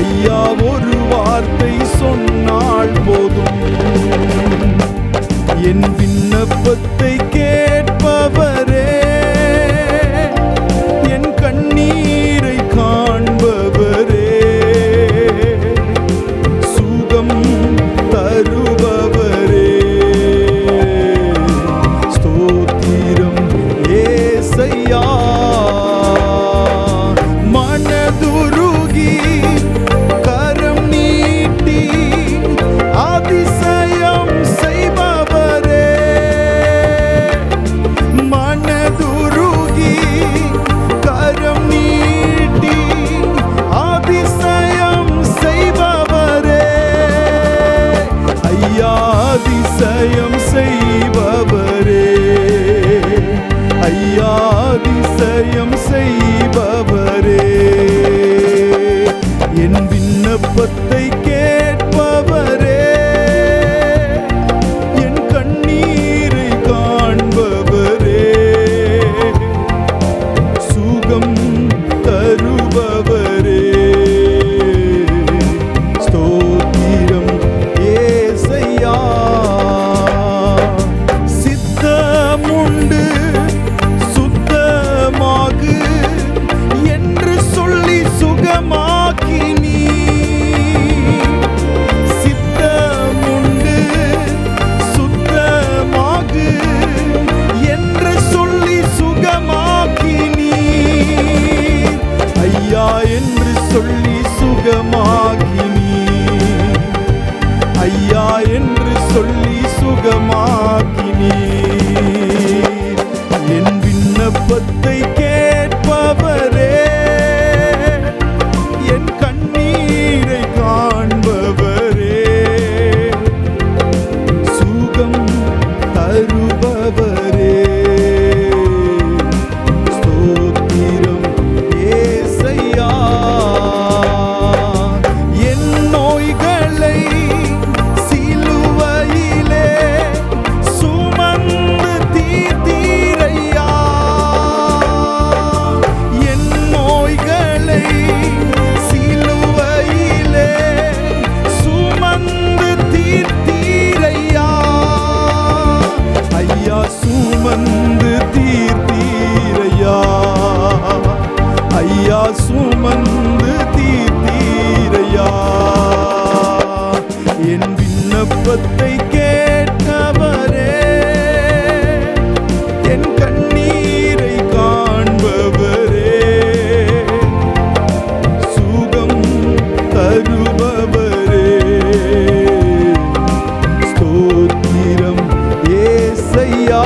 ஐயா ஒரு வார்த்தை சொன்னால் போதும். என் விண்ணப்பத்தை சுகமாகி நீ. ஐயா என்று சொல்லி சுகமாகி சுமந்து தீர்த்தீரையா? என் விண்ணப்பத்தை கேட்டவரே என் கண்ணீரை காண்பவரே சுகம் தருபவரே. ஸ்தோத்திரம் ஏசையா.